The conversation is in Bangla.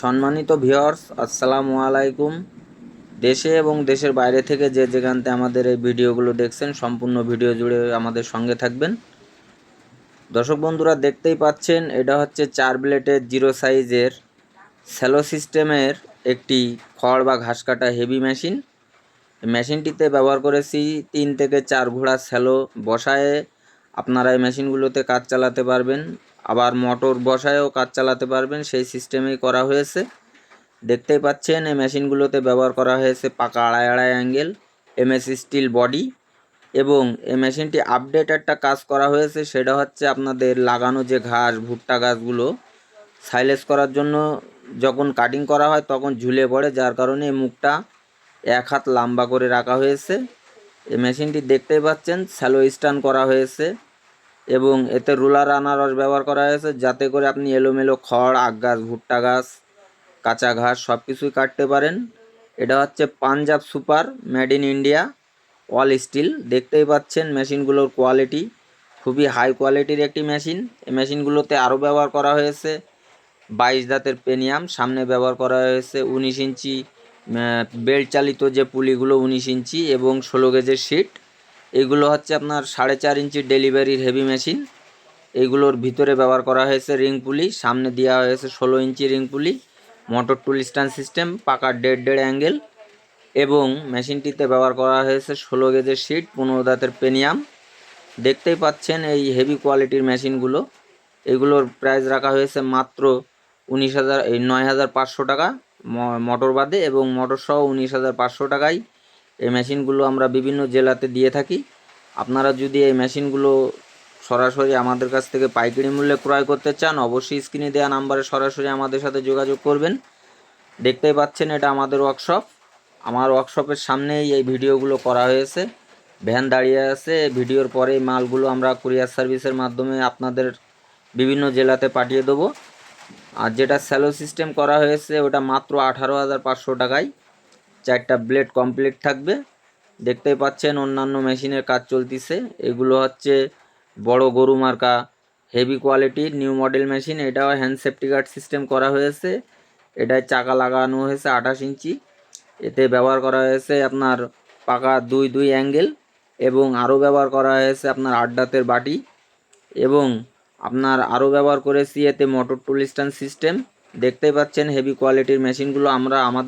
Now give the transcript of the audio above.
সম্মানিত ভিউয়ার্স, আসসালামু আলাইকুম। দেশে এবং দেশের বাইরে থেকে যে যেখানতে আমাদের এই ভিডিওগুলো দেখছেন, সম্পূর্ণ ভিডিও জুড়ে আমাদের সঙ্গে থাকবেন। দর্শক বন্ধুরা, দেখতেই পাচ্ছেন, এটা হচ্ছে চার ব্লেটের জিরো সাইজের স্যালো সিস্টেমের একটি খড় বা ঘাস কাটা হেভি মেশিন। মেশিনটিতে ব্যবহার করেছি তিন থেকে চার ঘোড়া স্যালো বসায়ে আপনারা এই মেশিনগুলোতে কাজ চালাতে পারবেন। আবার মোটর বসায়ও কাজ চালাতে পারবেন, সেই সিস্টেমেই করা হয়েছে। দেখতেই পাচ্ছেন, এই মেশিনগুলোতে ব্যবহার করা হয়েছে পাকা আড়াই আড়াই অ্যাঙ্গেল, এমএস স্টিল বডি এবং এই মেশিনটি আপডেট একটা কাজ করা হয়েছে, সেটা হচ্ছে আপনাদের লাগানো যে ঘাস, ভুট্টা গাছগুলো সাইলেস করার জন্য যখন কাটিং করা হয় তখন ঝুলে পড়ে, যার কারণে মুখটা এক হাত লম্বা করে রাখা হয়েছে। এই মেশিনটি দেখতেই পাচ্ছেন স্যালো স্টান করা হয়েছে এবং এতে রুলার আনারস ব্যবহার করা হয়েছে যাতে করে আপনি এলোমেলো খড় আগ গাছ, ভুট্টা গাছ, কাঁচা ঘাস সব কিছুই কাটতে পারেন। এটা হচ্ছে Punjab super, made in India, all steel. দেখতেই পাচ্ছেন মেশিনগুলোর কোয়ালিটি, খুবই হাই কোয়ালিটির একটি মেশিন। এই মেশিনগুলোতে আরও ব্যবহার করা হয়েছে, বাইশ দাঁতের পেনিয়াম, সামনে ব্যবহার করা হয়েছে উনিশ ইঞ্চি বেল্ট চালিত যে পুলিগুলো উনিশ ইঞ্চি এবং ষোলো গেজের শিট এগুলো হচ্ছে আপনার সাড়ে চার ইঞ্চি ডেলিভারির হেভি মেশিন এগুলোর ভিতরে ব্যবহার করা হয়েছে রিং পুলি সামনে দেওয়া হয়েছে ষোলো inch ring pulley motor tool stand system পাকা দেড় দেড় অ্যাঙ্গেল এবং মেশিনটিতে ব্যবহার করা হয়েছে ষোলো গেজের শিট পনেরো দাঁতের পেনিয়াম দেখতেই পাচ্ছেন এই হেভি কোয়ালিটির মেশিনগুলো এগুলোর প্রাইস রাখা হয়েছে মাত্র উনিশ হাজার, এই নয় হাজার পাঁচশো টাকা। মোটর বাদে এবং মোটর সহ উনিশ হাজার পাঁচশো টাকায় এই মেশিনগুলো আমরা বিভিন্ন জেলাতে দিয়ে থাকি। আপনারা যদি এই মেশিনগুলো সরাসরি আমাদের কাছ থেকে পাইকারি মূল্যে ক্রয় করতে চান, অবশ্যই স্ক্রিনে দেওয়া নাম্বারে সরাসরি আমাদের সাথে যোগাযোগ করবেন। দেখতেই পাচ্ছেন এটা আমাদের ওয়ার্কশপ আমার ওয়ার্কশপের সামনেই এই ভিডিওগুলো করা হয়েছে। ভ্যান দাঁড়িয়ে আছে। ভিডিওর পরেই মালগুলো আমরা কুরিয়ার সার্ভিসের মাধ্যমে আপনাদের বিভিন্ন জেলাতে পাঠিয়ে দেবো। আর যেটা স্যালো সিস্টেম করা হয়েছে, ওটা মাত্র আঠারো হাজার পাঁচশো টাকায়। চারটা ব্লেড কমপ্লিট থাকবে। দেখতেই পাচ্ছেন, অন্যান্য মেশিনের কাজ চলতিছে। এগুলো হচ্ছে বড় গরু মার্কা হেভি কোয়ালিটির নিউ মডেল মেশিন এটাও হ্যান্ড সেফটি গার্ড সিস্টেম করা হয়েছে। এটায় চাকা লাগানো হয়েছে আঠাশ ইঞ্চি। এতে ব্যবহার করা হয়েছে আপনার পাকা দুই দুই অ্যাঙ্গেল এবং আরও ব্যবহার করা হয়েছে আপনার আট দাঁতের বাটি। এবং আপনার আরও ব্যবহার করেছি এতে মোটর টুল স্ট্যান্ড সিস্টেম দেখতেই পাচ্ছেন হেভি কোয়ালিটির মেশিনগুলো আমরা আমাদের